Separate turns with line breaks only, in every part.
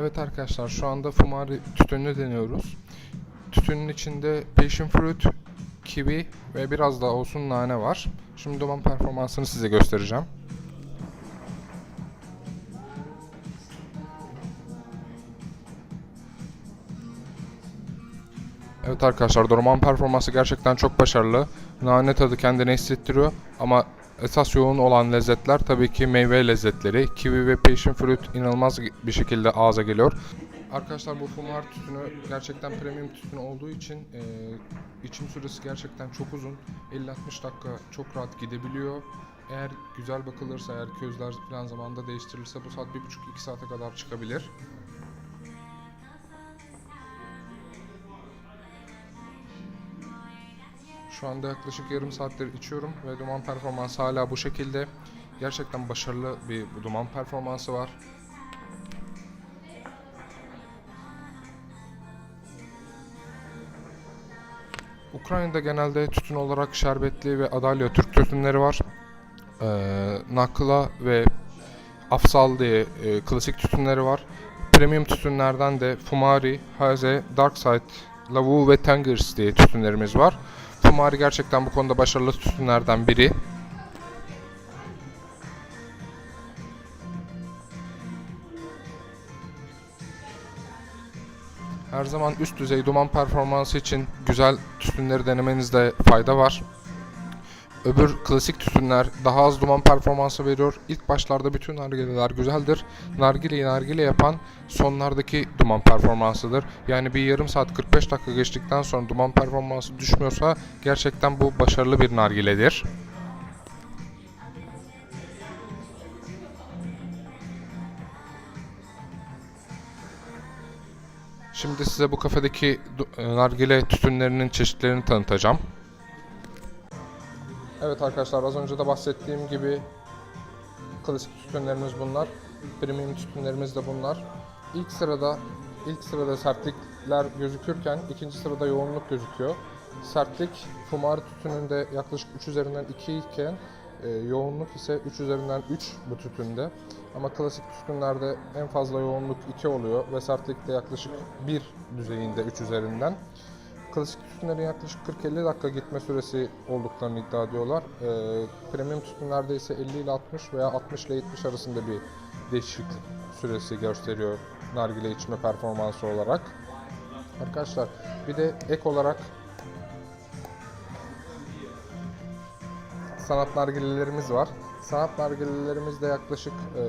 Evet arkadaşlar şu anda Fumari tütününü deniyoruz. Tütünün içinde passion fruit, kiwi ve biraz daha olsun nane var. Şimdi duman performansını size göstereceğim. Evet arkadaşlar duman performansı gerçekten çok başarılı. Nane tadı kendine hissettiriyor ama esas yoğun olan lezzetler tabii ki meyve lezzetleri. Kiwi ve passion fruit inanılmaz bir şekilde ağza geliyor. Arkadaşlar bu fumar tütünü gerçekten premium tütün olduğu için e, içim süresi gerçekten çok uzun. 50-60 dakika çok rahat gidebiliyor. Eğer güzel bakılırsa, eğer közler falan zamanında değiştirilirse bu saat 1,5-2 saate kadar çıkabilir. Şu anda yaklaşık yarım saattir içiyorum ve duman performansı hala bu şekilde. Gerçekten başarılı bir duman performansı var. Ukrayna'da genelde tütün olarak şerbetli ve adalya Türk tütünleri var. Ee, Nakla ve Afsal diye e, klasik tütünleri var. Premium tütünlerden de Fumari, Haze, Darkside, Lavu ve Tangers diye tütünlerimiz var. Fumari gerçekten bu konuda başarılı tütünlerden biri. Her zaman üst düzey duman performansı için güzel tütünleri denemenizde fayda var. Öbür klasik tütünler daha az duman performansı veriyor. İlk başlarda bütün nargileler güzeldir. Nargileyi nargile yapan sonlardaki duman performansıdır. Yani bir yarım saat 45 dakika geçtikten sonra duman performansı düşmüyorsa gerçekten bu başarılı bir nargiledir. Şimdi size bu kafedeki e, nargile tütünlerinin çeşitlerini tanıtacağım. Evet arkadaşlar az önce de bahsettiğim gibi klasik tütünlerimiz bunlar. Premium tütünlerimiz de bunlar. İlk sırada ilk sırada sertlikler gözükürken ikinci sırada yoğunluk gözüküyor. Sertlik fumar tütününde yaklaşık 3 üzerinden 2 iken e, yoğunluk ise 3 üzerinden 3 bu tütünde. Ama klasik tütünlerde en fazla yoğunluk 2 oluyor ve sertlik de yaklaşık 1 düzeyinde 3 üzerinden. Klasik tütünlerin yaklaşık 40-50 dakika gitme süresi olduklarını iddia ediyorlar. Ee, premium tütünlerde ise 50 ile 60 veya 60 ile 70 arasında bir değişik süresi gösteriyor nargile içme performansı olarak. Arkadaşlar bir de ek olarak sanat nargilelerimiz var. Sanat nargilelerimiz de yaklaşık e,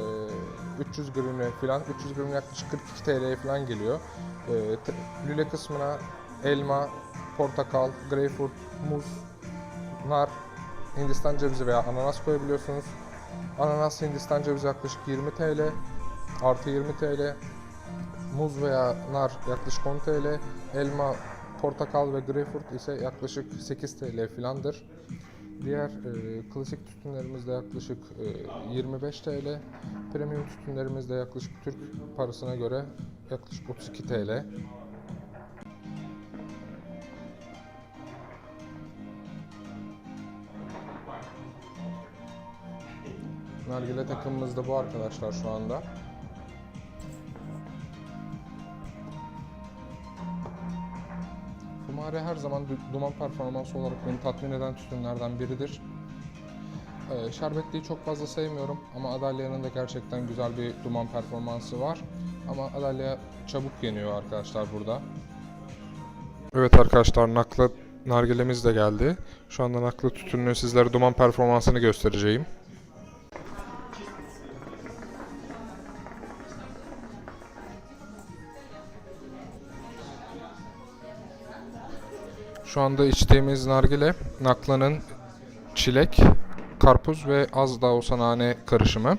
300 gramı falan, 300 gramı yaklaşık 42 TL'ye falan geliyor. E, lüle kısmına elma, portakal, greyfurt, muz, nar, hindistan cevizi veya ananas koyabiliyorsunuz. Ananas, hindistan cevizi yaklaşık 20 TL, artı 20 TL. Muz veya nar yaklaşık 10 TL. Elma, portakal ve greyfurt ise yaklaşık 8 TL filandır. Diğer e, klasik tütünlerimiz de yaklaşık e, 25 TL. Premium tütünlerimiz de yaklaşık Türk parasına göre yaklaşık 32 TL. Nargile takımımız da bu arkadaşlar şu anda. Fumare her zaman du- duman performansı olarak beni tatmin eden tütünlerden biridir. Ee, şerbetliyi çok fazla sevmiyorum ama Adalya'nın da gerçekten güzel bir duman performansı var. Ama Adalya çabuk yeniyor arkadaşlar burada. Evet arkadaşlar nakla nargilemiz de geldi. Şu anda nakla tütününü sizlere duman performansını göstereceğim. Şu anda içtiğimiz nargile Nakla'nın çilek, karpuz ve az da olsa nane karışımı.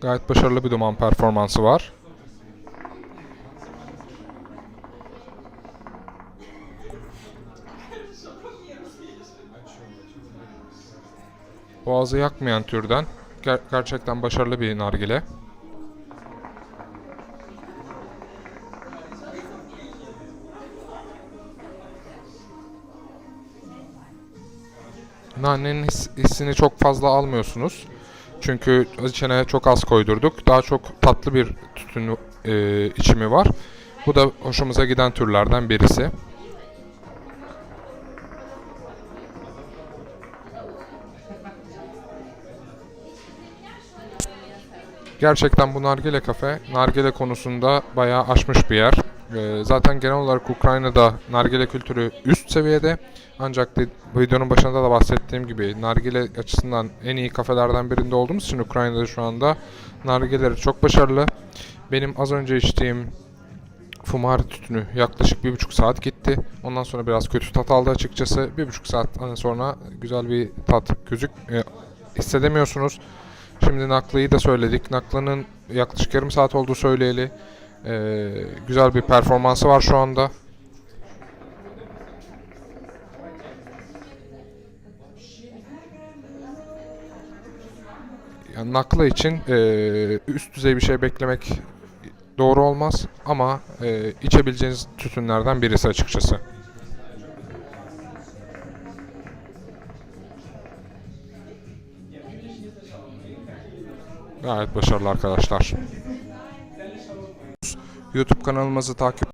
Gayet başarılı bir duman performansı var. Boğazı yakmayan türden ger- gerçekten başarılı bir nargile. Nanenin his- hissini çok fazla almıyorsunuz. Çünkü içine çok az koydurduk. Daha çok tatlı bir tütün e, içimi var. Bu da hoşumuza giden türlerden birisi. Gerçekten bu nargile kafe nargile konusunda bayağı aşmış bir yer. Ee, zaten genel olarak Ukrayna'da nargile kültürü üst seviyede. Ancak de, videonun başında da bahsettiğim gibi nargile açısından en iyi kafelerden birinde olduğumuz için Ukrayna'da şu anda nargileleri çok başarılı. Benim az önce içtiğim Fumari tütünü yaklaşık bir buçuk saat gitti. Ondan sonra biraz kötü tat aldı açıkçası. Bir buçuk saat sonra güzel bir tat gözük e, hissedemiyorsunuz. Şimdi Naklı'yı da söyledik. Naklı'nın yaklaşık yarım saat olduğu söyleyeli. Ee, güzel bir performansı var şu anda. Yani Naklı için e, üst düzey bir şey beklemek doğru olmaz ama e, içebileceğiniz tütünlerden birisi açıkçası. Gayet başarılı arkadaşlar. YouTube kanalımızı takip